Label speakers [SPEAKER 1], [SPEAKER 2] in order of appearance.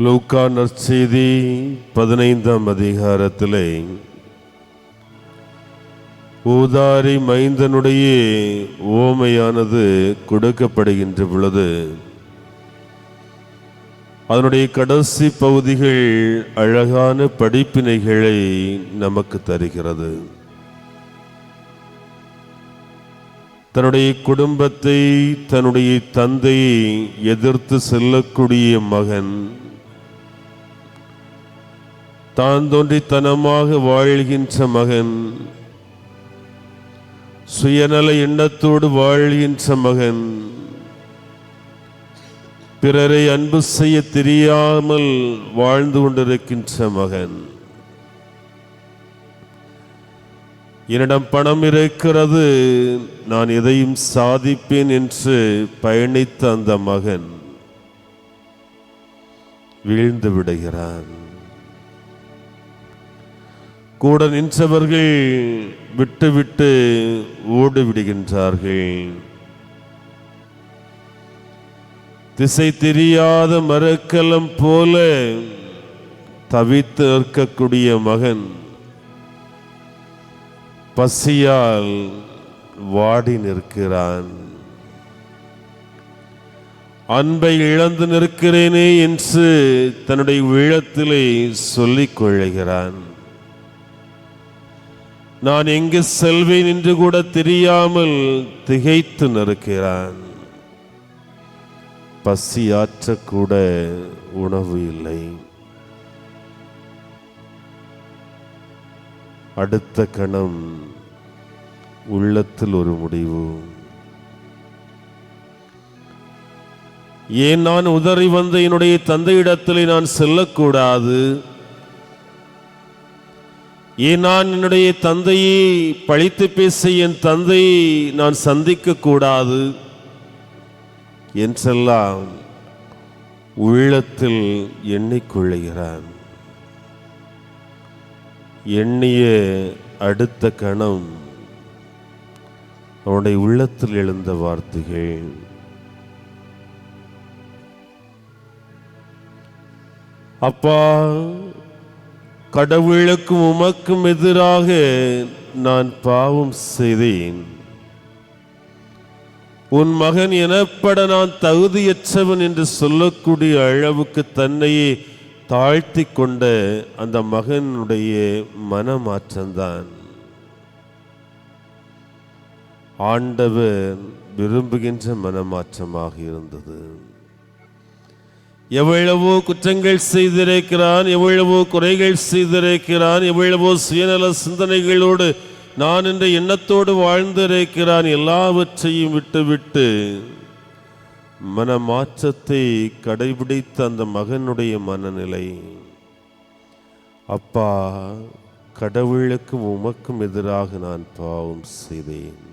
[SPEAKER 1] லூக்கா நற்செய்தி பதினைந்தாம் அதிகாரத்திலே ஊதாரி மைந்தனுடைய ஓமையானது கொடுக்கப்படுகின்ற பொழுது அதனுடைய கடைசி பகுதிகள் அழகான படிப்பினைகளை நமக்கு தருகிறது. தன்னுடைய குடும்பத்தை தன்னுடைய தந்தையை எதிர்த்து செல்லக்கூடிய மகன் தான் தோன்றித்தனமாக வாழ்கின்ற மகன் சுயநல எண்ணத்தோடு வாழ்கின்ற மகன் பிறரை அன்பு செய்ய தெரியாமல் வாழ்ந்து கொண்டிருக்கின்ற மகன். என்னிடம் பணம் இருக்கிறது நான் எதையும் சாதிப்பேன் என்று பயணித்த அந்த மகன் வீழ்ந்து விடுகிறான். கூட நின்றவர்கள் விட்டுவிட்டு ஓடிவிடுகின்றார்கள். திசை தெரியாத மரக்கலம் போல தவித்து நிற்கக்கூடிய மகன் பசியால் வாடி நிற்கிறான். அன்பை இழந்து நிற்கிறேனே என்று தன்னுடைய விழத்திலே சொல்லிக் கொள்ளுகிறான். நான் எங்கு செல்வேன் என்று கூட தெரியாமல் திகைத்து நிற்கிறான் பசியாற்றக்கூட உணவு இல்லை. அடுத்த கணம் உள்ளத்தில் ஒரு முடிவு. ஏன் நான் உதறி வந்த என்னுடைய தந்தையிடத்தில் நான் செல்லக்கூடாது? ஏன் நான் என்னுடைய தந்தையை பழித்து பேச என் தந்தையை நான் சந்திக்க கூடாது என்றெல்லாம் உள்ளத்தில் எண்ணிக்கொள்ளுகிறான். எண்ணிய அடுத்த கணம் அவனுடைய உள்ளத்தில் எழுந்த வார்த்தைகள். அப்பா கடவுளுக்கும் உமக்கும் எதிராக நான் பாவம் செய்தேன். உன் மகன் எனப்பட நான் தகுதியற்றவன் என்று சொல்லக்கூடிய அளவுக்கு தன்னையே தாழ்த்தி கொண்ட அந்த மகனுடைய மனமாற்றம்தான். ஆண்டவர் விரும்புகின்ற மனமாற்றமாக இருந்தது. எவ்வளவோ குற்றங்கள் செய்திருக்கிறான் எவ்வளவோ குறைகள் செய்திருக்கிறான் எவ்வளவோ சுயநல சிந்தனைகளோடு நான் என்ற எண்ணத்தோடு வாழ்ந்திருக்கிறான் எல்லாவற்றையும் விட்டுவிட்டு மனமாற்றத்தை கடைபிடித்த அந்த மகனுடைய மனநிலை. அப்பா கடவுளுக்கும் உமக்கும் எதிராக நான் பாவம் செய்தேன்.